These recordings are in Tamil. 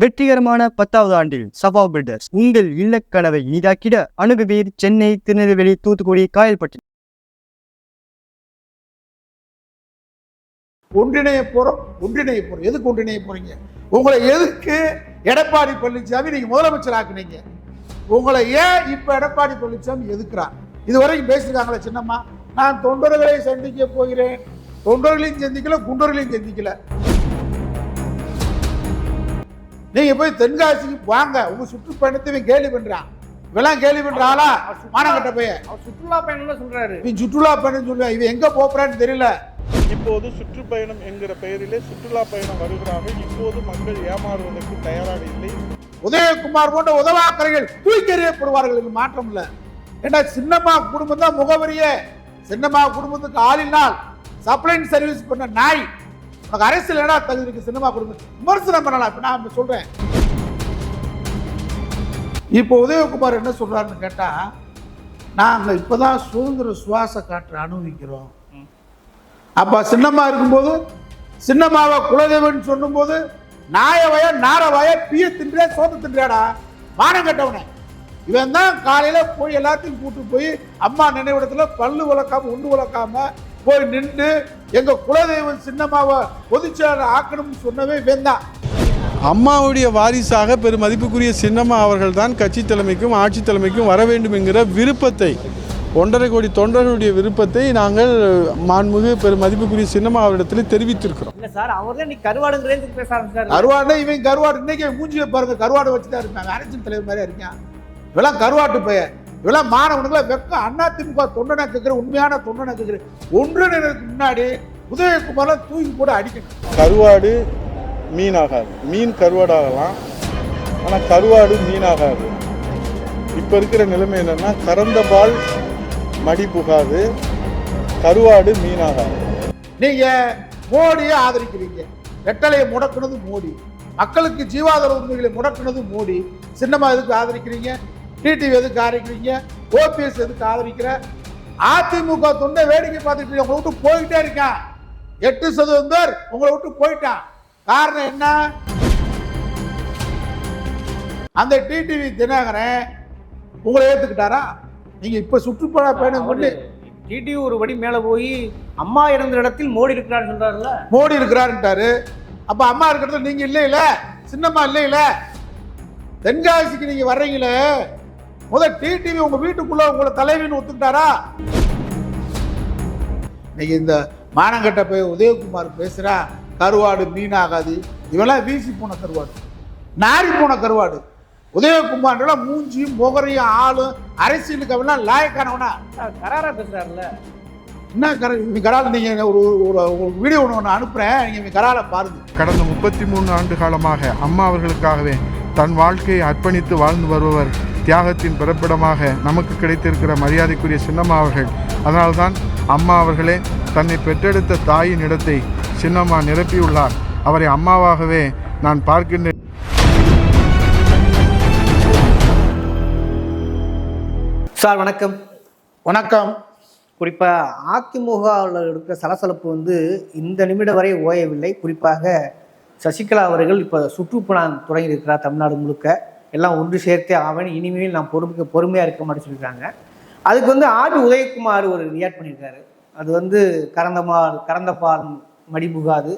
வெற்றிகரமான பத்தாவது ஆண்டில் சபா பில்டர்ஸ் உங்கள் இல்லக்கனவை இனிதாக்கிட அணுகுவீர் சென்னை திருநெல்வேலி தூத்துக்குடி காயல்பட்டி. ஒன்றிணைய போறோம் ஒன்றிணைய போறோம். எதுக்கு ஒன்றிணைய போறீங்க? உங்களை எதுக்கு எடப்பாடி பழனிசாமி நீங்க முதலமைச்சர் ஆக்குனீங்க உங்களை ஏன் இப்ப எடப்பாடி பழனிசாமி எதுக்குறான் இதுவரைக்கும் பேசியிருக்காங்களே சின்னம்மா. நான் தொண்டர்களை சந்திக்க போகிறேன். தொண்டர்களையும் சந்திக்கல குண்டர்களையும் சந்திக்கல. நீங்க போய் தென்காசிக்கு வாங்க. உங்க சுற்றுப்பயணத்தை இவன் கேலி பண்றான். இவெல்லாம் கேலி பண்றாளா மானங்கட்ட பையன். அவர் சுற்றுலா பயணம்னு சொல்றாரு. இவன் சுற்றுலா பயணம் சொல்லுவேன் இவன் எங்க போறான்னு தெரியல. இப்போது சுற்றுப்பயணம் என்கிற பெயரிலே சுற்றுலா பயணம் வருகிறார்கள். இப்போது மக்கள் ஏமாறுவதற்கு தயாராக இல்லை. உதயகுமார் போன்ற உதவாக்கரைகள் தூக்கி என்று மாற்றம் இல்ல. ஏன்னா சின்னம்மா குடும்பம் தான் முகவரியே? சின்னம்மா குடும்பத்துக்கு ஆளினால் சப்ளைன் சர்வீஸ் பண்ண நாய் உனக்கு அரசியல் என்ன தகுதி இருக்கு சினிமா குடும்பம் விமர்சனம் பண்ணலாம். இப்ப நான் இப்ப சொல்றேன். இப்போ உதயகுமார் என்ன சொல்றாருன்னு கேட்டா நாங்க இப்பதான் சுதந்திர சுவாச காற்று அனுபவிக்கிறோம். அப்ப சின்னம்மா இருக்கும்போது சின்னம்மாவை குலதெய்வன் சொல்லும்போது நாயவய நாரவய பிய தின்றே சோத்து தின்றாடா மானம் கட்டவனே. இவன் தான் காலையில போய் எல்லாத்தையும் கூட்டு போய் அம்மா நினைவிடத்துல பல்லு விளக்காம உண்டு விளக்காம போய் நின்று எங்க குலதெய்வம் சின்னம்மாவை பொதுச்செயலாளர் ஆக்கணும்னு சொன்னவே தான் அம்மாவுடைய வாரிசாக பெருமதிப்புக்குரிய சின்னம்மா அவர்கள் தான் கட்சி தலைமைக்கும் ஆட்சி தலைமைக்கும் வர வேண்டும் என்கிற விருப்பத்தை ஒன்றரை கோடி தொண்டர்களுடைய விருப்பத்தை நாங்கள் மாண்புமிகு பெருமதிப்புக்குரிய சின்னம்மா அவரிடத்தில் தெரிவித்திருக்கிறோம். இல்ல சார் அவர் தான் பேச ஆரம்பிச்சாரு. கருவாடு இவன் கருவாடு இன்னைக்கு மூஞ்சியை பாருங்க கருவாடு வச்சு தான் இருப்பாங்க அரசியல் தலைவர் மாதிரியா இருக்கான். இவெல்லாம் கருவாட்டு பையன். இவெல்லாம் மாணவனுக்குலாம் வெக்கம் அண்ணா திமுக தொண்டனை கேட்கிற உண்மையான தொண்டனை கேட்கிற ஒன்றிணைக்கு முன்னாடி உதயகுமாரெலாம் தூக்கி கூட அடிக்கணும். கருவாடு மீனாகாது. மீன் கருவாடாகலாம். ஆனால் கருவாடு மீனாகாது. இப்போ இருக்கிற நிலைமை என்னன்னா கறந்த பால் மடி புகாது. கருவாடு மீனாகாது. நீங்க மோடியை ஆதரிக்கிறீங்க. ரெட்டலையை முடக்குனது மோடி. மக்களுக்கு ஜீவாதார உரிமைகளை முடக்குனது மோடி. சின்னமா எதுக்கு ஆதரிக்கிறீங்க? டிடிவி எதுக்கு ஆதரிக்கிறீங்க? ஓபிஎஸ் எதுக்கு ஆதரிக்கிற? அதிமுக தொண்டை வேடிக்கை பார்த்துட்டு. உங்களை விட்டு போயிட்டே இருக்கான் எட்டு சதவீதம் பேர் உங்களை விட்டு போயிட்டான் காரணம் என்ன? அந்த டிடிவி தினகரன் உங்களை ஏத்துக்கிட்டாரா? நீங்க இப்ப சுற்றுலா பயணம் பண்ணி டிடி ஒரு படி மேல போய் அம்மா இருந்த இடத்தில் மோடி இருக்கிறான்னு சொல்றாருல்ல மோடி இருக்கிறாருன்ட்டாரு. அப்ப அம்மா இருக்கிறது நீங்க இல்லையில? சின்னம்மா இல்லையில? தென்காசிக்கு நீங்க வர்றீங்களே? முத டிடிவி உங்க வீட்டுக்குள்ள உங்களை தலைவின்னு ஒத்துக்கிட்டாரா? நீங்க இந்த மானங்கட்ட போய் உதயகுமார் பேசுறா கருவாடு மீனாகாது. இவெல்லாம் வீசி போன கருவாடு. நாரி போன கருவாடு. உதயகுமார்லாம் மூஞ்சியும் முகரையும் ஆளும் அரசியலுக்கு அவெல்லாம் லாயக்கானவனா? கராரா பேசுறாருல்ல. என்ன கர கரால நீங்க ஒரு ஒரு வீடியோ ஒன்று ஒன்று அனுப்புறேன். நீங்க இந்த கரால பாருங்க. கடந்த முப்பத்தி மூணு ஆண்டு காலமாக அம்மா அவர்களுக்காகவே தன் வாழ்க்கையை அர்ப்பணித்து வாழ்ந்து வருபவர் தியாகத்தின் பிறப்பிடமாக நமக்கு கிடைத்திருக்கிற மரியாதைக்குரிய சின்னம்மா அவர்கள். அதனால்தான் அம்மா அவர்களே தன்னை பெற்றெடுத்த தாயின் இடத்தை சின்னம்மா நிரப்பியுள்ளார். அவரை அம்மாவாகவே நான் பார்க்கின்றேன். சார் வணக்கம். வணக்கம். குறிப்பாக அதிமுகவில் இருக்கிற சலசலப்பு வந்து இந்த நிமிடம் வரை ஓயவில்லை. குறிப்பாக சசிகலா அவர்கள் இப்போ சுற்றுப்புறம் தொடங்கி இருக்கிறார் தமிழ்நாடு முழுக்க. எல்லாம் ஒன்று சேர்த்தே ஆவன். இனிமேல் நான் பொறுமைக்கு பொறுமையாக இருக்க மாட்டேன்னு சொல்லியிருக்காங்க. அதுக்கு வந்து ஆர் உதயகுமார் ஒரு ரியாக்ட் பண்ணியிருக்காரு. அது வந்து கறந்த மால் மடிபுகாது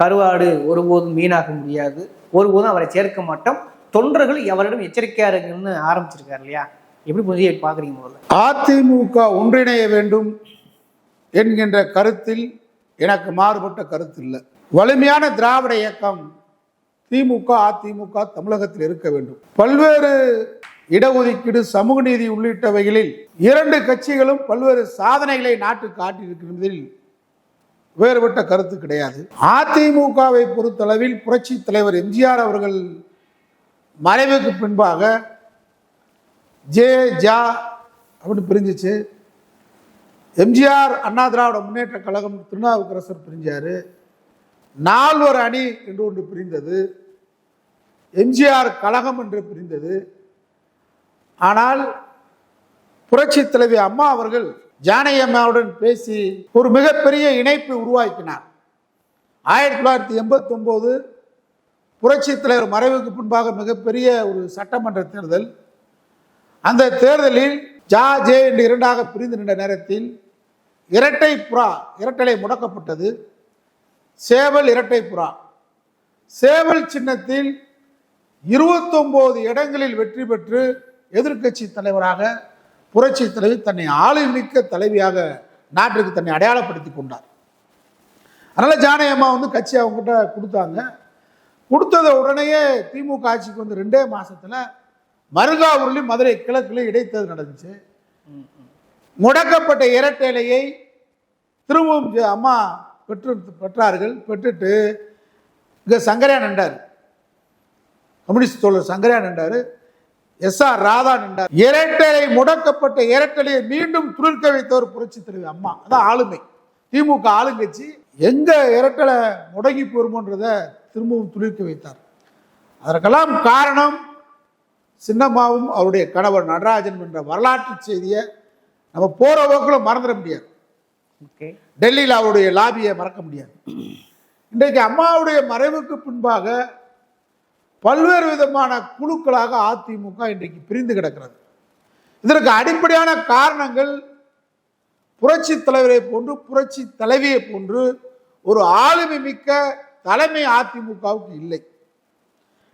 கருவாடு ஒருபோதும் மீனாக முடியாது. ஒருபோதும் அவரை சேர்க்க மாட்டோம். தொண்டர்கள் எவரிடம் எச்சரிக்கையா இருக்குன்னு ஆரம்பிச்சிருக்காரு இல்லையா? எப்படி புரிஞ்சு பார்க்குறீங்க முதல்ல? அதிமுக ஒன்றிணைய வேண்டும் என்கின்ற கருத்தில் எனக்கு மாறுபட்ட கருத்து இல்லை. வலிமையான திராவிட இயக்கம் திமுக அதிமுக தமிழகத்தில் இருக்க வேண்டும். பல்வேறு இடஒதுக்கீடு சமூக நீதி உள்ளிட்டவைகளில் இரண்டு கட்சிகளும் பல்வேறு சாதனைகளை நாட்டு காட்டியிருக்கிறதில் வேறுபட்ட கருத்து கிடையாது. அதிமுகவை பொறுத்தளவில் புரட்சி தலைவர் எம்ஜிஆர் அவர்கள் மறைவுக்கு பின்பாக ஜே ஜா அப்படின்னு பிரிஞ்சிச்சு. எம்ஜிஆர் அண்ணா திராவிட முன்னேற்ற கழகம் திருநாவுக்கரசர் பிரிஞ்சார். நால்வர் அணி என்று ஒன்று பிரிந்தது. எம்ஜிஆர் கழகம் என்று பிரிந்தது. ஆனால் புரட்சி தலைவி அம்மா அவர்கள் ஜானகி அம்மாவுடன் பேசி ஒரு மிகப்பெரிய இணைப்பை உருவாக்கினார். ஆயிரத்தி தொள்ளாயிரத்தி எண்பத்தி புரட்சித் தலைவர் மறைவுக்கு பின்பாக மிகப்பெரிய ஒரு சட்டமன்ற தேர்தல். அந்த தேர்தலில் ஜா ஜே என்று இரண்டாக பிரிந்து நின்ற நேரத்தில் இரட்டை புறா இரட்டலை முடக்கப்பட்டது. சேவல் இரட்டை புறா. சேவல் சின்னத்தில் இருபத்தொம்போது இடங்களில் வெற்றி பெற்று எதிர்க்கட்சி தலைவராக புரட்சி தலைவி தன்னை ஆளுமிக்க தலைவியாக நாட்டுக்கு தன்னை அடையாளப்படுத்தி கொண்டார். அதனால் ஜானகி அம்மா வந்து கட்சி அவங்ககிட்ட கொடுத்தாங்க. கொடுத்தத உடனேயே திமுக ஆட்சிக்கு வந்து ரெண்டே மாசத்துல மருங்காவூர்லையும் மதுரை கிழக்குலையும் இடைத்தேர்தல் நடந்துச்சு. முடக்கப்பட்ட இரட்டைலையை திரும்பவும் அம்மா பெற்று பெற்றார்கள் பெற்றுட்டு இங்கே சங்கரையா நின்றார். கம்யூனிஸ்ட் தோழர் சங்கரையா நின்றார். எஸ் ஆர் ராதா நின்றார். இரட்டலை முடக்கப்பட்ட இரட்டலையை மீண்டும் துளிர்க்க வைத்தவர் புரட்சி தலைவி அம்மா. அதான் ஆளுமை. திமுக ஆளுங்கட்சி எங்கே இரட்டலை முடங்கி போருமோன்றத திரும்பவும் துளிர்க்க வைத்தார். அதற்கெல்லாம் காரணம் சின்னம்மாவும் அவருடைய கணவர் நடராஜன் என்ற வரலாற்று செய்தியை நம்ம போகிற போக்கில் மறந்துட முடியாது. டெல்லியில் அவருடைய லாபியை மறக்க முடியாது. இன்றைக்கு அம்மாவுடைய மறைவுக்கு பின்பாக பல்வேறு விதமான குழுக்களாக அதிமுக இன்றைக்கு பிரிந்து கிடக்கிறது. இதற்கு அடிப்படையான காரணங்கள் புரட்சி தலைவரை போன்று புரட்சி தலைவியை போன்று ஒரு ஆளுமை மிக்க தலைமை அதிமுகவுக்கு இல்லை.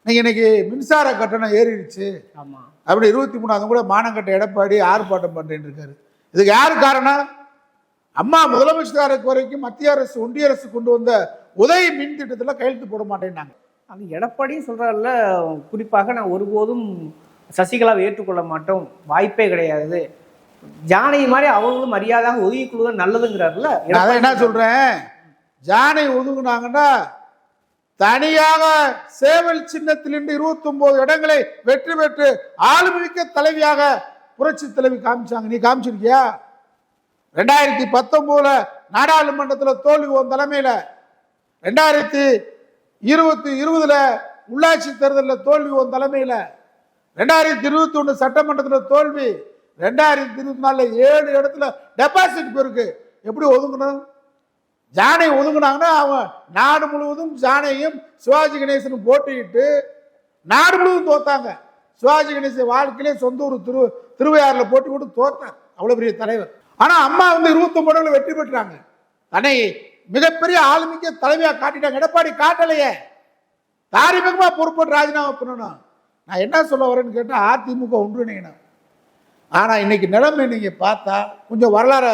நீங்க இன்னைக்கு மின்சார கட்டணம் ஏறிடுச்சு. ஆமா. அப்படி இருபத்தி மூணாவது கூட மானங்கட்ட எடப்பாடி ஆர்ப்பாட்டம் பண்றேன்னு இருக்காரு. இதுக்கு யாரு காரணம்? அம்மா முதலமைச்சருக்கு வரைக்கும் மத்திய அரசு ஒன்றிய அரசு கொண்டு வந்த உதவி மின் திட்டத்தில் கையெழுத்து போட மாட்டேன்னாங்க. அது எடப்பாடியும் சொல்றாருல குறிப்பாக நான் ஒருபோதும் சசிகலாவை ஏற்றுக்கொள்ள மாட்டோம். வாய்ப்பே கிடையாது. ஜானகி மாதிரி அவங்களும் மரியாதையாக ஒதுக்கி கொள்வது நல்லதுங்கிறாருல நான் அதான் என்ன சொல்றேன்? ஜானை ஒதுங்குனாங்கன்னா தனியாக சேவல் சின்னத்திலிருந்து இருபத்தி ஒன்பது இடங்களை வெற்றி பெற்று ஆளுமிக்க தலைவியாக புரட்சி தலைவி காமிச்சாங்க. நீ காமிச்சிருக்கியா? ரெண்டாயிரத்தி பத்தொன்பதுல நாடாளுமன்றத்தில் தோல்வி உன் தலைமையில் ரெண்டாயிரத்தி இருபத்தி இருபதுல உள்ளாட்சி தேர்தலில் தோல்வி உன் தலைமையில் ரெண்டாயிரத்தி இருபத்தி ஒன்று சட்டமன்றத்தில் தோல்வி ரெண்டாயிரத்தி இருபத்தி நாலில் ஏழு இடத்துல டெபாசிட் பெருக்கு எப்படி ஒதுங்கணும்? ஜானை ஒதுங்கினாங்கன்னா அவன் நாடு முழுவதும் ஜானையும் சிவாஜி கணேசனும் போட்டிக்கிட்டு நாடு முழுவதும் தோத்தாங்க. சிவாஜி கணேசன் வாழ்க்கையிலே சொந்த ஊர் திரு திருவையாறில் போட்டி போட்டு தோத்தார். அவ்வளோ பெரிய தலைவர். ஆனா அம்மா வந்து இருபத்தொன்பது வெற்றி பெற்றாங்க. தன்னை மிகப்பெரிய ஆளுமிக்க தலைவியா காட்டிட்டாங்க. எடப்பாடி காட்டலையே. தாரிமிகமா பொறுப்பட்டு ராஜினாமா பண்ணணும். நான் என்ன சொல்ல வரேன்னு கேட்டால் அதிமுக ஒன்றிணையணும். ஆனா இன்னைக்கு நிலைமை நீங்க பார்த்தா கொஞ்சம் வரலாறை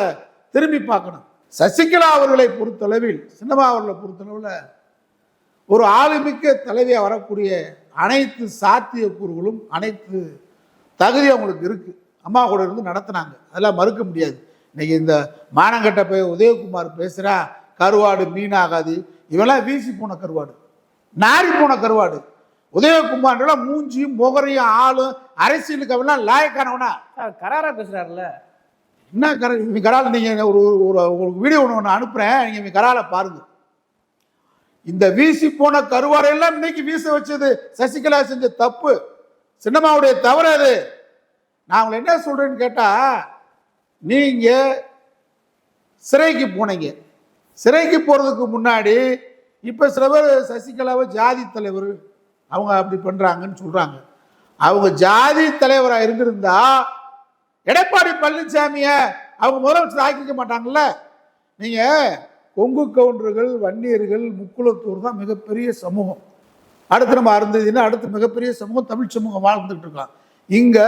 திரும்பி பார்க்கணும். சசிகலா அவர்களை பொறுத்தளவில் சின்னம்மா அவர்களை பொறுத்தளவில் ஒரு ஆளுமிக்க தலைவியாக வரக்கூடிய அனைத்து சாத்தியக்கூறுகளும் அனைத்து தகுதி அவங்களுக்கு இருக்குது அம்மா கூட இருந்து நடத்துனாங்க. அதெல்லாம் மறுக்க முடியாது. இன்னைக்கு இந்த மானங்கட்ட போய் உதயகுமார் பேசுறா கருவாடு மீனாகாது. இவெல்லாம் வீசி போன கருவாடு. நாரி போன கருவாடு. உதயகுமார்லாம் மூஞ்சியும் முகரையும் ஆளும் அரசியலுக்கு அவெல்லாம் லாயக்கானவனா? கராரா பேசுறாருல என்ன கர கரால நீங்கள் ஒரு ஒரு வீடியோ ஒன்று ஒன்று அனுப்புகிறேன் நீங்கள் கரால பாருங்க. இந்த வீசி போன கருவாடையெல்லாம் இன்னைக்கு வீச வச்சது சசிகலா செஞ்ச தப்பு. சின்னம்மாவுடைய தவறு அது. நான் உங்களை என்ன சொல்றேன்னு கேட்டா நீங்கள் சிறைக்கு போனீங்க. சிறைக்கு போகிறதுக்கு முன்னாடி இப்போ சில பேர் சசிகலாவை ஜாதி தலைவர் அவங்க அப்படி பண்ணுறாங்கன்னு சொல்கிறாங்க அவங்க ஜாதி தலைவராக இருந்திருந்தா எடப்பாடி பழனிசாமியை அவங்க முதலமைச்சர் ஆக்கிக்க மாட்டாங்கல்ல. நீங்கள் கொங்கு கவுண்டர்கள் வன்னியர்கள் முக்குளத்தூர் தான் மிகப்பெரிய சமூகம். அடுத்து நம்ம அருந்ததுன்னா அடுத்து மிகப்பெரிய சமூகம் தமிழ் சமூகம் வாழ்ந்துட்டு இருக்கோம் இங்கே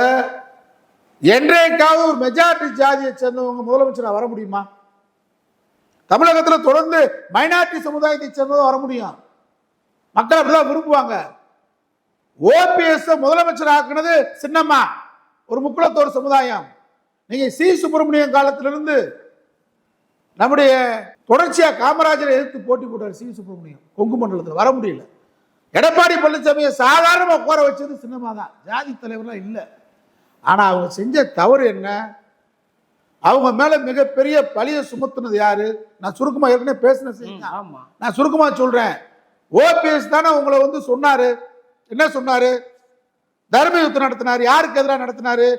என்றைக்காவது ஒரு மெஜாரிட்டி ஜாதியை சேர்ந்தவங்க முதலமைச்சராக வர முடியுமா? தமிழகத்தில் தொடர்ந்து மைனாரிட்டி சமுதாயத்தை சேர்ந்தவங்க வர முடியும். மக்கள் அப்படிதான் விரும்புவாங்க. ஓபிஎஸ் முதலமைச்சர் ஆக்குனது சின்னம்மா ஒரு முக்குளத்தோர் சமுதாயம். நீங்க சி. சுப்பிரமணியம் காலத்திலிருந்து நம்முடைய தொடர்ச்சியா காமராஜரை எதிர்த்து போட்டி போட்டார் சி. சுப்பிரமணியம். கொங்கு மண்டலத்தில் வர முடியல. எடப்பாடி பழனிசாமியை சாதாரணமாக உட்கார வச்சது சின்னமா தான் ஜாதி தலைவர்லாம் இல்லை. ஆனா அவங்க செஞ்ச தவறு என்ன? அவங்க மேல மிகப்பெரிய பழிய சுமத்துனது யாரு? நான் சுருக்கமா ஏற்கனவே பேசின. ஆமா. நான் சுருக்கமா சொல்றேன். ஓபிஎஸ் தானே உங்களை வந்து சொன்னாரு. என்ன சொன்னாரு? தர்ம யுத்தம் நடத்தினாரு. யாருக்கு எதிராக நடத்தினாரு.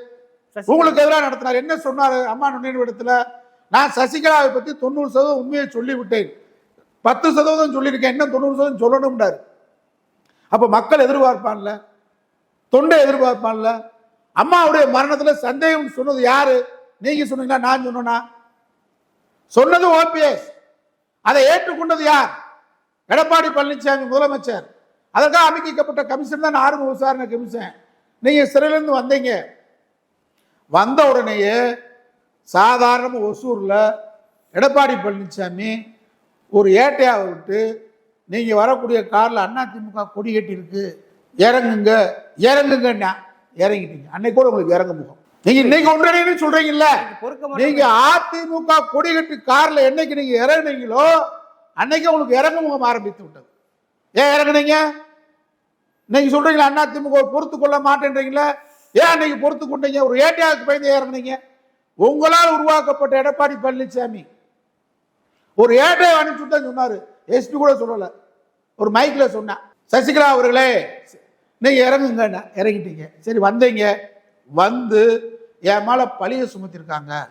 உங்களுக்கு எதிராக நடத்தினார். என்ன சொன்னாரு அம்மா நினைவிடத்துல நான் சசிகலாவை பத்தி தொண்ணூறு சதவீதம் உண்மையை சொல்லி விட்டேன் பத்து சதவீதம் சொல்லியிருக்கேன். இன்னும் தொண்ணூறு சதவீதம் சொல்லணும்னாரு. அப்ப மக்கள் எதிர்பார்ப்பான்ல? தொண்டை எதிர்பார்ப்பான்ல? அம்மாவுடைய மரணத்தில் சந்தேகம் சொன்னது யாரு? நீங்க சொன்னீங்களா? நான் சொன்னா சொன்னது ஓபிஎஸ். அதை ஏற்றுக்கொண்டது யார்? எடப்பாடி பழனிசாமி முதலமைச்சர். அதற்காக அமைக்கப்பட்ட கமிஷன் தான் ஆர்வ விசாரணை கமிஷன். நீங்க சிறையிலிருந்து வந்தீங்க. வந்த உடனேயே சாதாரண ஒசூரில் எடப்பாடி பழனிசாமி ஒரு ஏட்டையாக விட்டு நீங்கள் வரக்கூடிய காரில் அதிமுக கொடி கட்டி இருக்கு இறங்குங்க. இறங்குங்கன்னா இறங்கிட்டீங்க. அன்னைக்கு கூட உங்களுக்கு இறங்க முகம். நீங்க இன்னைக்கு ஒன்றரை சொல்றீங்கல்ல? பொறுக்க நீங்க அதிமுக கொடி கட்டி கார்ல என்னைக்கு நீங்க இறங்குனீங்களோ அன்னைக்கு உங்களுக்கு இறங்க முகம் ஆரம்பித்து விட்டது. ஏன் இறங்குனீங்க? நீங்க சொல்றீங்களா அண்ணா திமுக பொறுத்து கொள்ள மாட்டேன்றீங்களா? ஏன் அன்னைக்கு பொறுத்து கொண்டீங்க? ஒரு ஏடியாவுக்கு பயந்து இறங்குனீங்க? உங்களால் உருவாக்கப்பட்ட எடப்பாடி பழனிசாமி ஒரு ஏட்டை அனுப்பிச்சு தான் சொன்னாரு. எஸ்பி கூட சொல்லல. ஒரு மைக்ல சொன்னா சசிகலா அவர்களே நீங்க இறங்குங்க இறங்கிட்டீங்க. சரி வந்தீங்க. வந்து என் மேல பழிய சுமத்திருக்காங்க.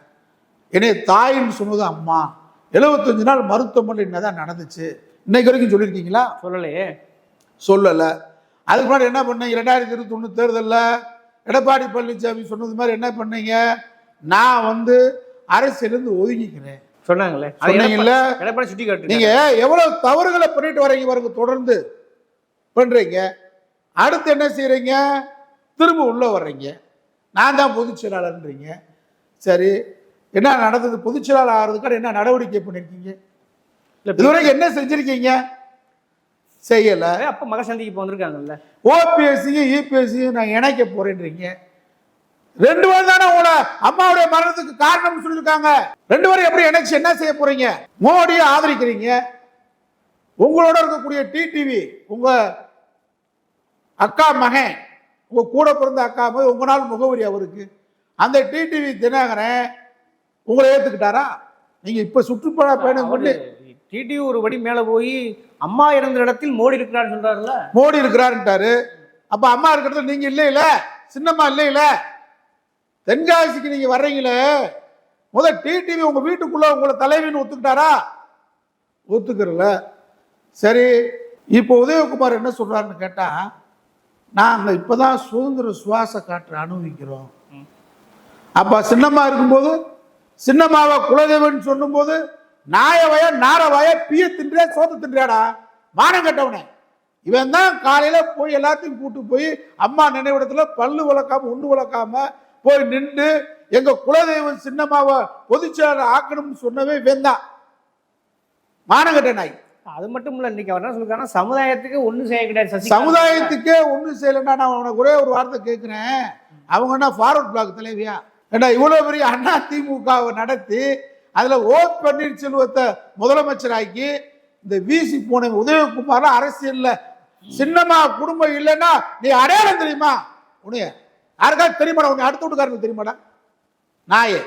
என்னை தாயின்னு சொன்னது அம்மா. 75 நாள் மருத்துவமனை என்னதான் நடந்துச்சு? இன்னைக்கு வரைக்கும் சொல்லியிருக்கீங்களா? சொல்லலையே. சொல்லலை. அதுக்கு முன்னாடி என்ன பண்ணீங்க? ரெண்டாயிரத்தி இருபத்தி ஒன்று தேர்தலில் எடப்பாடி பழனிசாமி சொன்னது மாதிரி என்ன பண்ணீங்க? நான் வந்து அரசியலேருந்து ஒதுங்கிக்கிறேன். சொன்னாங்களே. சொன்னீங்கல்ல? எடப்பா- எடப்பாடி சுட்டி காட்டு நீங்க எவ்வளவு தவறுகளை பண்ணிட்டு வரீங்க பாருங்க தொடர்ந்து பண்றீங்க. அடுத்து என்ன செய்றீங்க? திரும்ப உள்ள வர்றீங்க. நான் தான் பொதுச் செயலாளர்ன்றீங்க. சரி என்ன நடந்தது? பொதுச் செயலாளர் ஆகிறதுக்கான என்ன நடவடிக்கை பண்ணிருக்கீங்க? இதுவரைக்கும் என்ன செஞ்சிருக்கீங்க? செய்யல. அப்ப மக சந்திக்கு இப்போ வந்திருக்காங்கல்ல ஓபிஎஸ்சியும் இபிஎஸ்சியும் நான் இணைக்க போறேன்றீங்க. ரெண்டு பேரும் தானே உங்களை அம்மாவுடைய மரணத்துக்கு காரணம் சொல்லியிருக்காங்க. ரெண்டு பேரும் எப்படி இணைச்சு என்ன செய்ய போறீங்க? மோடியை ஆதரிக்கிறீங்க. உங்களோட இருக்கக்கூடிய டிடிவி உங்க அக்கா மகன். உங்க கூட பிறந்த அக்கா மகன் உங்க நாள் முகவரி அவருக்கு. அந்த டிடிவி தினகரன் உங்களை ஏத்துக்கிட்டாரா? நீங்க இப்ப சுற்றுப்பா பயணம் பண்ணி டிடி ஒரு படி மேல போய் அம்மா இறந்த இடத்தில் மோடி இருக்கிறான்னு சொல்றாருல்ல? மோடி இருக்கிறாருன்ட்டாரு. அப்ப அம்மா இருக்கிறது நீங்க இல்லையில? சின்னம்மா இல்லையில? தென்காசிக்கு நீங்க வர்றீங்களே? முத டிடிவி உங்க வீட்டுக்குள்ள உங்களை தலைவின்னு ஒத்துக்கிட்டாரா? ஒத்துக்கிறல. சரி இப்போ உதயகுமார் என்ன சொல்றாருன்னு கேட்டா நாங்க இப்பதான் சுதந்திர சுவாச காற்று அனுபவிக்கிறோம். அப்ப சின்னம்மா இருக்கும்போது சின்னம்மாவை குலதெய்வன் சொல்லும்போது நாயவய நாரவாய பிய தின்றே சோத்து தின்றாடா மானம் கட்டவனே. இவன் தான் காலையில போய் எல்லாத்தையும் கூட்டு போய் அம்மா நினைவிடத்துல பல்லு விளக்காம உண்டு விளக்காம போய் நின்று எங்க குலதெய்வம் சின்னம்மாவை பொதுச்செயலாளர் ஆக்கணும்னு சொன்னவே இவன் தான். மானம் கட்ட நாய் அது மட்டும் இல்லை இன்னைக்கு அவர் என்ன சொல்லிருக்காருன்னா சமுதாயத்துக்கு ஒன்றும் செய்ய கிடையாது சசி சமுதாயத்துக்கே ஒன்றும் செய்யலைன்னா நான் உனக்கு ஒரே ஒரு வார்த்தை கேட்குறேன் அவங்க என்ன ஃபார்வர்ட் பிளாக் தலைவியா? ஏன்னா இவ்வளோ பெரிய அண்ணா திமுகவை நடத்தி அதில் ஓ பன்னீர்செல்வத்தை முதலமைச்சராக்கி இந்த வீசி போன உதயகுமார் அரசியல்ல சின்னமா குடும்பம் இல்லைன்னா நீ அடையாளம் தெரியுமா? உனைய யாருக்காவது தெரியுமாடா? உன்னை அடுத்த வீட்டுக்காரனுக்கு தெரியுமாடா? நாயே.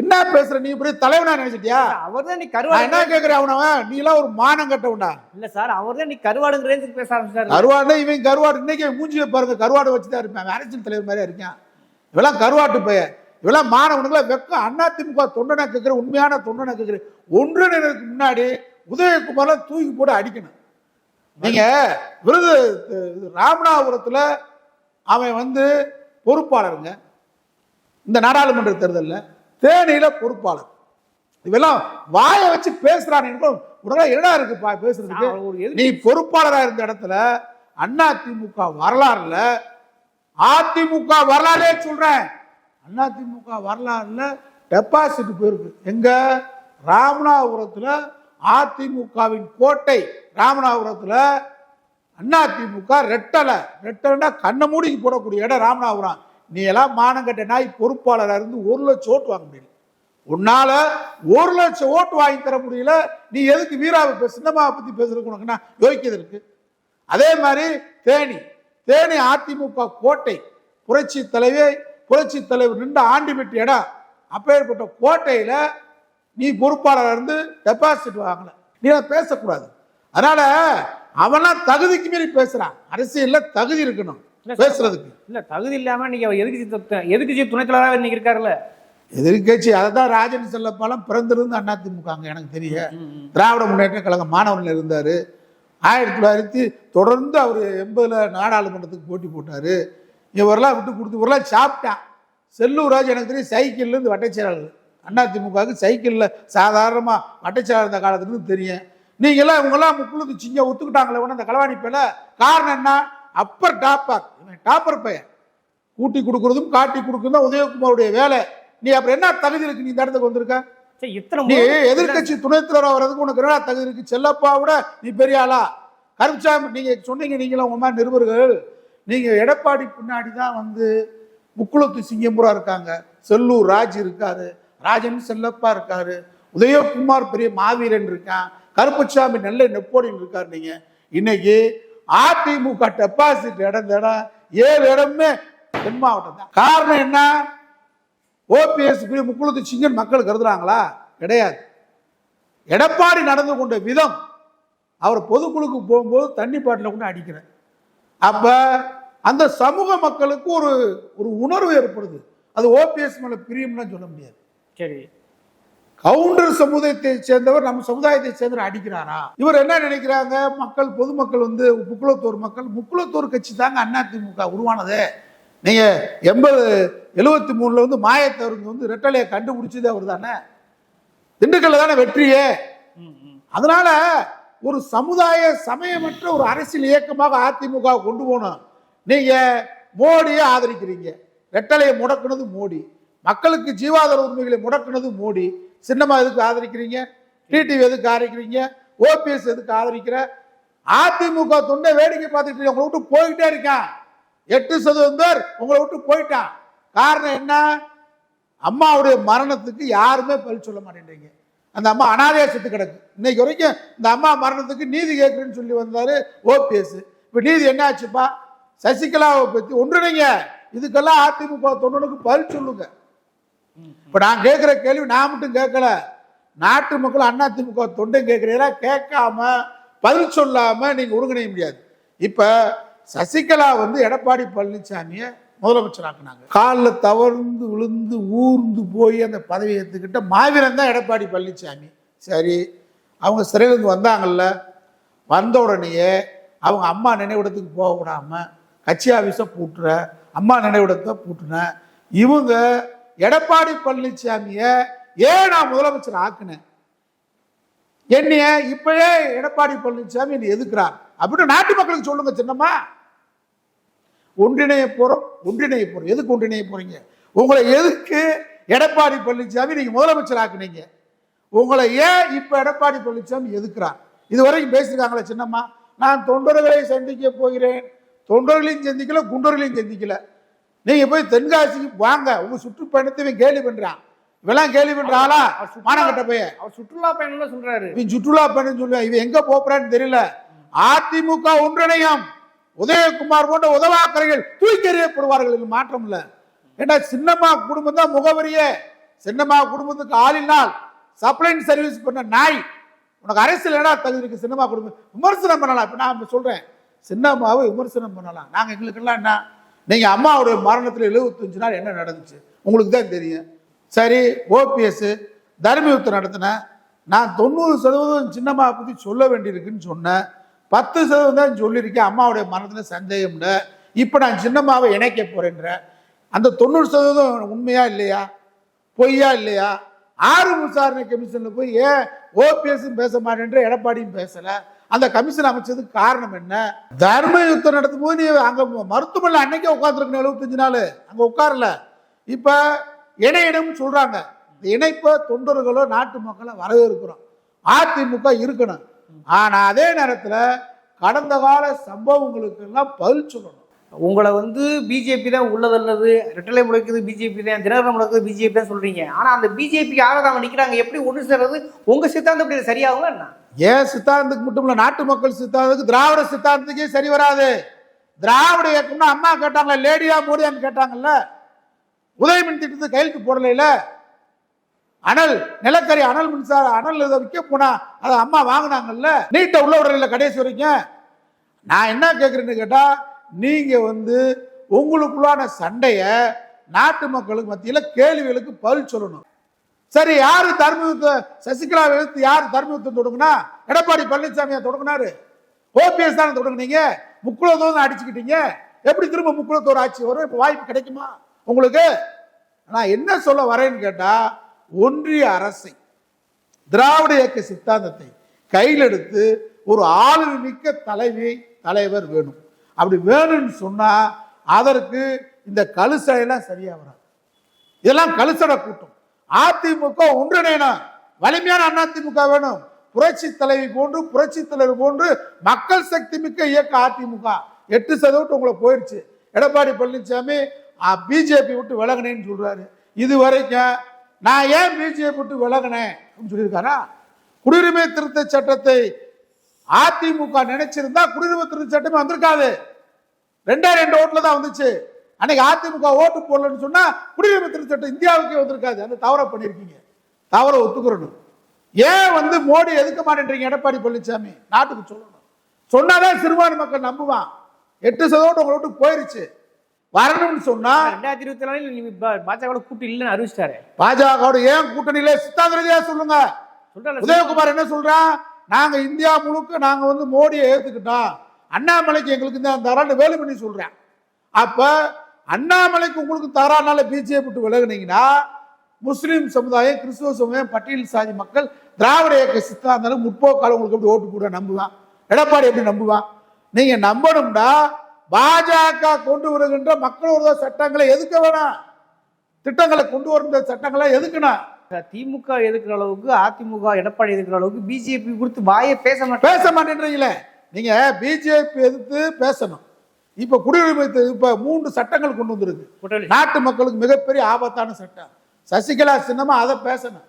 என்ன பேசுற? நீ இப்படி தலைவனா நினைச்சிட்டியா? அவர் தான் நீ நான் கருவாடு என்ன கேட்கிறேன் அவனவன் நீ எல்லாம் ஒரு மானம் கட்டவுண்டா இல்ல சார் அவர் தான் நீ கருவாடுங்கிற ரேஞ்சுக்கு பேச ஆரம்பிச்சாரு. கருவாடு இவன் கருவாடு. இன்னைக்கு மூஞ்சியை பாருங்க கருவாடு வச்சு தான் இருப்பேன் அரசியல் தலைவர் மாதிரியா இருக்கான். இவெல்லாம் கருவாட்டு பையன். இவெல்லாம் மாணவனுக்குலாம் வெக்கம். அண்ணா திமுக தொண்டனை கேட்கிற உண்மையான தொண்டனை கேட்கிற ஒன்று நேரத்துக்கு முன்னாடி உதயகுமார்லாம் தூக்கி போட்டு அடிக்கணும். நீங்க விருது ராமநாதபுரத்துல அவன் வந்து பொறுப்பாளருங்க. இந்த நாடாளுமன்ற தேர்தல்ல. தேனியில பொறுப்பாளர். இவெல்லாம் வாயை வச்சு பேசுறான் உடனே என்னடா இருக்குப்பா பேசுறதுக்கு? நீ பொறுப்பாளரா இருந்த இடத்துல அண்ணா திமுக வரலாறுல அதிமுக வரலாறே சொல்றேன். அண்ணா திமுக வரலாறுல டெபாசிட் போயிருக்கு. எங்க? ராமநாதபுரத்துல அதிமுகவின் கோட்டை. ராமநாதபுரத்துல அண்ணா திமுக ரெட்டலை. ரெட்டலைன்னா கண்ணை மூடிக்கு போடக்கூடிய இடம் ராமநாதபுரம். நீ எல்லாம் மானங்கட்ட நாய் பொறுப்பாளராக இருந்து ஒரு லட்சம் ஓட்டு வாங்க முடியல. உன்னால ஒரு லட்சம் ஓட்டு வாங்கி தர முடியல. நீ எதுக்கு வீராவை பேச சின்னம்மாவை பற்றி பேசுறதுக்கு உனக்குன்னா இருக்கு? அதே மாதிரி தேனி தேனி அதிமுக கோட்டை புரட்சி தலைவி புரட்சி தலைவர் நின்று ஆண்டி பெற்ற இடம். அப்பேற்பட்ட கோட்டையில் நீ பொறுப்பாளராக இருந்து டெபாசிட் வாங்கல. நீ அதை பேசக்கூடாது. அதனால அவனா தகுதிக்கு மீறி பேசுறான். அரசியல்ல தகுதி இருக்கணும். பேசுறதுக்கு. இல்ல தகுதி இல்லாம நீங்க எதிர்கட்சி எதிர்கட்சி துணைத் தலைவராக இன்னைக்கு இருக்காருல்ல? எதிர்கட்சி அதை தான் ராஜன் செல்லப்பாலம் பிறந்திருந்து அதிமுக அங்க எனக்கு தெரிய. திராவிட முன்னேற்ற கழகம் மாணவர்கள் இருந்தார். ஆயிரத்தி தொள்ளாயிரத்தி தொடர்ந்து அவர் எண்பதில் நாடாளுமன்றத்துக்கு போட்டி போட்டார். இவரெல்லாம் விட்டு கொடுத்து இவரெல்லாம் சாப்பிட்டான். செல்லூர் ராஜ் எனக்கு தெரியும் சைக்கிள்லேருந்து வட்டச்செயலாளர். அதிமுகவுக்கு சைக்கிளில் சாதாரணமாக வட்டச்செயலாளர் இருந்த காலத்துலேருந்து தெரியும். நீங்களாம் இவங்கெல்லாம் முக்குளுக்கு சிங்க ஒத்துக்கிட்டாங்களே ஒன்று அந்த களவாணி பேல காரணம் என்ன? அப்பர் இவன் டாப்பர் பையன். கூட்டி கொடுக்குறதும் காட்டி கொடுக்குறதும் தான் உதயகுமாருடைய வேலை. நீ அப்புறம் என்ன தகுதி இருக்கு? நீ இந்த இடத்துக்கு வந்திருக்க? நீ எதிர்க்கட்சி துணைத் தலைவர் வர்றதுக்கு உனக்கு என்ன தகுதி இருக்கு? செல்லப்பா விட நீ பெரிய ஆளா? கருப்சாமி நீங்க சொன்னீங்க நீங்களும் உங்க மாதிரி நிருபர்கள். நீங்க எடப்பாடி பின்னாடி தான் வந்து முக்குளத்து சிங்கம்புரா இருக்காங்க. செல்லூர் ராஜ் இருக்காரு. ராஜன் செல்லப்பா இருக்காரு. உதயகுமார் பெரிய மாவீரன் இருக்கான். கருப்புசாமி நல்ல நெப்போலியன் இருக்காரு நீங்க. இன்னைக்கு அதிமுக டெபாசிட் இடம் இடம் ஏழு இடமே தென் மாவட்டம் தான். காரணம் என்ன? ஓபிஎஸ் முக்குளத்து சிங்கன் மக்கள் கருதுறாங்களா? கிடையாது. எடப்பாடி நடந்து கொண்ட விதம் அவர் பொதுக்குழுக்கு போகும்போது தண்ணி பாட்டில் கூட அடிக்கிறேன். அப்ப அந்த சமூக மக்களுக்கு ஒரு ஒரு உணர்வு ஏற்படுது. அது ஓபிஎஸ் மேல பிரியம்லாம் சொல்ல முடியாது. சரி. கவுண்டர் சமுதாயத்தை சேர்ந்தவர் நம்ம சமுதாயத்தை சேர்ந்தவர் அடிக்கிறாரா? இவர் என்ன நினைக்கிறாங்க? மக்கள் பொதுமக்கள் வந்து முக்குளத்தூர் மக்கள் முக்குளத்தூர் கட்சி தாங்க அதிமுக உருவானதே. நீங்க எண்பது எழுவத்தி மூணுல வந்து மாயத்தவருங்க வந்து ரெட்டலையை கண்டுபிடிச்சது அவர் தானே திண்டுக்கல்ல தானே வெற்றியே. அதனால ஒரு சமுதாய சமயமற்ற ஒரு அரசியல் இயக்கமாக அதிமுக கொண்டு போகணும். நீங்க மோடியை ஆதரிக்கிறீங்க. ரெட்டலையை முடக்குனது மோடி. மக்களுக்கு ஜீவாதார உரிமைகளை முடக்குனது மோடி. சின்னமா எதுக்கு ஆதரிக்கிறீங்க? டிடிவி எதுக்கு ஆதரிக்கிறீங்க? ஓபிஎஸ் எதுக்கு ஆதரிக்கிற? அதிமுக துண்டை வேடிக்கை பார்த்துட்டு உங்களை விட்டு போயிட்டே இருக்கான். எட்டு சதவீதம் பேர் உங்களை விட்டு போயிட்டான். காரணம் என்ன? அம்மாவுடைய மரணத்துக்கு யாருமே பதில் சொல்ல மாட்டேன்றீங்க. அந்த அம்மா அனாதையா செத்து கிடக்கு. இன்னைக்கு வரைக்கும் இந்த அம்மா மரணத்துக்கு நீதி கேட்குறேன்னு சொல்லி வந்தார் ஓபிஎஸ் இப்போ நீதி என்ன ஆச்சுப்பா? சசிகலாவை ஒன்று ஒன்றுனீங்க. இதுக்கெல்லாம் அதிமுக தொண்டனுக்கு பதில் சொல்லுங்கள் இப்போ நான் கேட்குற கேள்வி நான் மட்டும் கேட்கல நாட்டு மக்கள் அதிமுக தொண்டை கேட்குறீங்களா கேட்காம பதில் சொல்லாமல் நீங்கள் ஒருங்கிணைய முடியாது. இப்போ சசிகலா வந்து எடப்பாடி பழனிசாமியை முதலமைச்சராக்குனாங்க காலில் தவறுந்து விழுந்து ஊர்ந்து போய் அந்த பதவி ஏற்றுக்கிட்ட மாவீரன் தான் எடப்பாடி பழனிசாமி. சரி அவங்க சிறையிலேருந்து வந்தாங்கல்ல. வந்த உடனேயே அவங்க அம்மா நினைவிடத்துக்கு போக விடாமல் கட்சி ஆஃபீஸை பூட்டுற அம்மா நினைவிடத்தை பூட்டுன. இவங்க எடப்பாடி பழனிசாமியை ஏன் நான் முதலமைச்சர் ஆக்குனேன்? என்னைய இப்பயே எடப்பாடி பழனிசாமி என்னை எதுக்குறார் அப்படின்னு நாட்டு மக்களுக்கு சொல்லுங்க சின்னம்மா. ஒன்றிணைய போறோம் ஒன்றிணைய போறோம். எதுக்கு ஒன்றிணைய போறீங்க? உங்களை எதுக்கு எடப்பாடி பழனிசாமி நீங்க முதலமைச்சர் ஆக்குனீங்க? உங்களை ஏன் இப்ப எடப்பாடி பழனிசாமி எதுக்குறார் இதுவரைக்கும் பேசியிருக்காங்களே சின்னம்மா. நான் தொண்டர்களை சந்திக்க போகிறேன். தொண்டர்களையும் சந்திக்கல குண்டர்களையும் சந்திக்கல. நீங்க போய் தென்காசிக்கு வாங்க. உங்க சுற்றுப்பயணத்தை இவன் கேலி பண்றான். இவெல்லாம் கேலி பண்ற ஆளா? அவர் சுற்றுலா- மானங்கட்ட பையன். அவர் சுற்றுலா பயணம்ல சொல்றாரு. இவன் சுற்றுலா பயணம் சொல்லுவேன் இவன் எங்க போறான்னு தெரியல. அதிமுக ஒன்றிணையம். உதயகுமார் போன்ற உதவாக்கரைகள் தூக்கி எறியப்படுவார்கள் இது மாற்றம் இல்ல. ஏன்னா சின்னம்மா குடும்பம் தான் முகவரியே. சின்னம்மா குடும்பத்துக்கு ஆளினால் சப்ளைன் சர்வீஸ் பண்ண நாய். உனக்கு அரசியல் என்ன தகுதி இருக்கு சின்னம்மா குடும்பம்? விமர்சனம் பண்ணலாம். இப்ப நான் சொல்றேன். சின்னம்மாவை விமர்சனம் பண்ணலாம். நாங்க எங்களுக்கெல்லாம் என்ன? நீங்க அம்மாவுடைய மரணத்தில் எழுபத்தஞ்சு நாள் என்ன நடந்துச்சு? உங்களுக்கு தான் தெரியும். சரி ஓபிஎஸ் தர்மயுத்தம் நடத்தினேன் நான் தொண்ணூறு சதவீதம் சின்னம்மா பற்றி சொல்ல வேண்டியிருக்குன்னு சொன்னேன். பத்து சதவீதம் தான் சொல்லியிருக்கேன். அம்மாவுடைய மரணத்தில் சந்தேகம் இல்லை. இப்போ நான் சின்னம்மாவை இணைக்க போறேன்ற அந்த தொண்ணூறு சதவீதம் உண்மையா இல்லையா? பொய்யா இல்லையா? ஆறு விசாரணை கமிஷனில் போய் ஏன் ஓபிஎஸும் பேச மாட்டேன்ற எடப்பாடியும் பேசலை. அந்த கமிஷன் அமைச்சதுக்கு காரணம் என்ன? தர்ம யுத்தம் நடத்தும் போது நீ அங்க மருத்துவமனையில் அன்னைக்கே உட்காந்துருக்கணும் எழுபத்தஞ்சு நாள். அங்க உட்காரல. இப்ப இணையிடம் சொல்றாங்க இந்த இணைப்பை தொண்டர்களோ நாட்டு மக்களை வரவேற்கிறோம். அதிமுக இருக்கணும். ஆனா அதே நேரத்துல கடந்த கால சம்பவங்களுக்கு எல்லாம் பதில் சொல்லணும். உங்களை வந்து பிஜேபி தான் உள்ளதல்லது ரெட்டலை முளைக்குது பிஜேபி தான் தினகரன் முளைக்குது பிஜேபி தான் சொல்றீங்க. ஆனா அந்த பிஜேபிக்கு ஆக அவங்க நிக்கிறாங்க எப்படி ஒன்று சேர்றது? உங்க சித்தாந்தம் இப்படி சரியாகுமா என்ன? ஏன் சித்தாந்தத்துக்கு மட்டும் இல்ல நாட்டு மக்கள் சித்தாந்தத்துக்கு திராவிட சித்தாந்தத்துக்கே சரி வராது. திராவிட இயக்கம்னா அம்மா கேட்டாங்களா லேடியா மோடியான்னு கேட்டாங்கல்ல. உதயமின் திட்டத்தை கையெழுத்து போடலையில. அனல் நிலக்கரி அனல் மின்சார அனல் இதை விற்க போனா அதை அம்மா வாங்கினாங்கல்ல. நீட்டை உள்ள விடல கடைசி வரைக்கும். நான் என்ன கேட்குறேன்னு கேட்டா நீங்கள் வந்து உங்களுக்குள்ளான சண்டையை நாட்டு மக்களுக்கு மத்தியில் கேள்விகளுக்கு பதில் சொல்லணும். சரி யார் தர்மத்தை சசிகலா எழுத்து யார் தர்மத்தை தொடங்கினா? எடப்பாடி பழனிசாமியை தொடங்கினாரு. ஓபிஎஸ் தானே தொடங்குனீங்க. முக்குளத்தோடு அடிச்சுக்கிட்டீங்க. எப்படி திரும்ப முக்குளத்தோர் ஆட்சி வரும்? இப்போ வாய்ப்பு கிடைக்குமா? உங்களுக்கு? நான் என்ன சொல்ல வரேன்னு கேட்டால் ஒன்றிய அரசை திராவிட இயக்க சித்தாந்தத்தை கையில் எடுத்து ஒரு ஆளுமிக்க தலைவி தலைவர் வேணும். அப்படி வேணும்னு சொன்னால் அதற்கு இந்த கழுசடையெல்லாம் சரியாக வராது. இதெல்லாம் கழுசடை கூட்டம். அதிமுக ஒன்றிணையணும் வலிமையான அதிமுக வேணும். புரட்சி தலைவி போன்று புரட்சி தலைவர் போன்று மக்கள் சக்தி மிக்க இயக்க அதிமுக. எட்டு சதவீதம் உங்களை போயிடுச்சு எடப்பாடி பழனிசாமி பிஜேபி விட்டு விலகினேன்னு சொல்றாரு. இது வரைக்கும் நான் ஏன் பிஜேபி விட்டு விலகினேன் அப்படின்னு சொல்லியிருக்காரா? குடியுரிமை திருத்த சட்டத்தை அதிமுக நினைச்சிருந்தா குடியுரிமை திருத்த சட்டமே வந்திருக்காது. ரெண்டே ரெண்டு ஓட்டுல தான் வந்துச்சு. அன்னைக்கு அதிமுக ஓட்டு போடலன்னு சொன்னா குடியுரிமை திருத்த சட்டம் இந்தியாவுக்கே வந்திருக்காது. அந்த தவறை பண்ணியிருக்கீங்க. தவறை ஒத்துக்கிறணும். ஏன் வந்து மோடி எதுக்க மாட்டேன்றீங்க எடப்பாடி பழனிசாமி? நாட்டுக்கு சொல்லணும். சொன்னாதான் சிறுபான்மை மக்கள் நம்புவான். எட்டு சதவீதம் உங்களை விட்டு போயிருச்சு. வரணும்னு சொன்னா ரெண்டாயிரத்தி இருபத்தி நாலில் பாஜக கூட்டு இல்லைன்னு அறிவிச்சிட்டாரு. பாஜகவோட ஏன் கூட்டணியில சித்தாந்த ரீதியா சொல்லுங்க உதயகுமார் என்ன சொல்றான்? நாங்கள் இந்தியா முழுக்க நாங்கள் வந்து மோடியை ஏற்றுக்கிட்டோம் அண்ணாமலைக்கு எங்களுக்கு தான் தரான்னு வேலுமணி சொல்கிறேன் அப்போ அண்ணாமலைக்கு உங்களுக்கு தரானால பிஜேபி விட்டு விலகுனீங்கன்னா முஸ்லீம் சமுதாயம் கிறிஸ்துவ சமுதாயம் பட்டியல் சாதி மக்கள் திராவிட இயக்க சித்தாந்தம் முற்போக்கால உங்களுக்கு எப்படி ஓட்டு போட நம்புவான். எடப்பாடி எப்படி நம்புவான்? நீங்கள் நம்பணும்னா பாஜக கொண்டு வருகின்ற மக்கள் சட்டங்களை எதுக்க வேணாம்? திட்டங்களை கொண்டு வருகின்ற சட்டங்களை எதுக்கணும் திமுக எதிர்க்கிற அளவுக்கு அதிமுக எடப்பாடி எதிர்க்கிற அளவுக்கு பிஜேபி குறித்து வாயை பேச மாட்டேன் பேச மாட்டேன்றீங்களே. நீங்க பிஜேபி எதிர்த்து பேசணும். இப்ப குடியுரிமை இப்ப மூன்று சட்டங்கள் கொண்டு வந்திருக்கு. நாட்டு மக்களுக்கு மிகப்பெரிய ஆபத்தான சட்டம். சசிகலா சின்னமா அதை பேசணும்.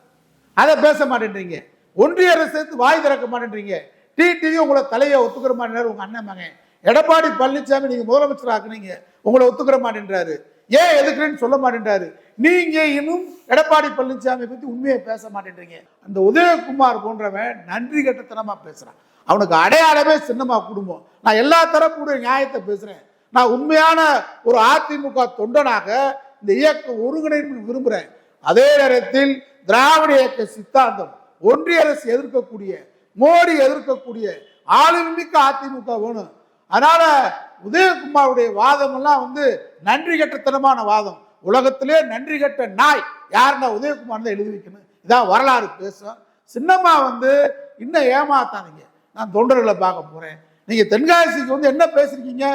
அதை பேச மாட்டேன்றீங்க. ஒன்றிய அரசு வாய் திறக்க மாட்டேன்றீங்க. டிடிவி உங்களை தலையை ஒத்துக்கிற மாட்டேங்கிறாரு உங்க அண்ணன் மகன். எடப்பாடி பழனிசாமி நீங்க முதலமைச்சர் ஆக்குனீங்க உங்களை ஒத்துக்கிற மாட்டேன்றாரு. ஏன் எதுக்குறேன்னு சொல்ல மாட்டேன்றாரு. நீங்க இன்னும் எடப்பாடி பழனிசாமி பத்தி உண்மையை பேச மாட்டேன்றீங்க. அந்த உதயகுமார் போன்றவன் நன்றி கட்டத்தனமா பேசுறான். அவனுக்கு அடையாளமே சின்னமா குடும்பம். நான் எல்லா தரப்புடைய நியாயத்தை பேசுறேன். நான் உண்மையான ஒரு அதிமுக தொண்டனாக இந்த இயக்க ஒருங்கிணைப்பு விரும்புறேன். அதே நேரத்தில் திராவிட இயக்க சித்தாந்தம் ஒன்றிய அரசு எதிர்க்கக்கூடிய மோடி எதிர்க்கக்கூடிய ஆளுமிக்க அதிமுக வேணும். அதனால உதயகுமாருடைய வாதம் எல்லாம் வந்து நன்றி கட்டத்தனமான வாதம். உலகத்திலே நன்றி கட்ட நாய் யாருன்னா உதயகுமார் தான் எழுதி வைக்கணும். இதான் வரலாறு பேசும் சின்னம்மா வந்து இன்னும் ஏமாத்தாதீங்க. நான் தொண்டர்களை பார்க்க போறேன். நீங்க தென்காசிக்கு வந்து என்ன பேசிருக்கீங்க?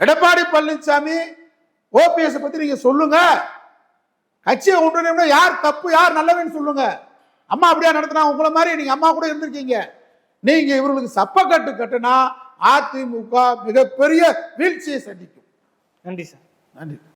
எடப்பாடி பழனிசாமி ஓபிஎஸ் பத்தி நீங்க சொல்லுங்க. கட்சியை ஒன்றிணைம்னா யார் தப்பு யார் நல்லவன்னு சொல்லுங்க. அம்மா அப்படியா நடத்தினா உங்களை மாதிரி நீங்க அம்மா கூட இருந்திருக்கீங்க. நீங்க இவர்களுக்கு சப்பக்கட்டு கட்டுனா அதிமுக மிகப்பெரிய வீழ்ச்சியை சந்திக்கும். நன்றி சார். நன்றி.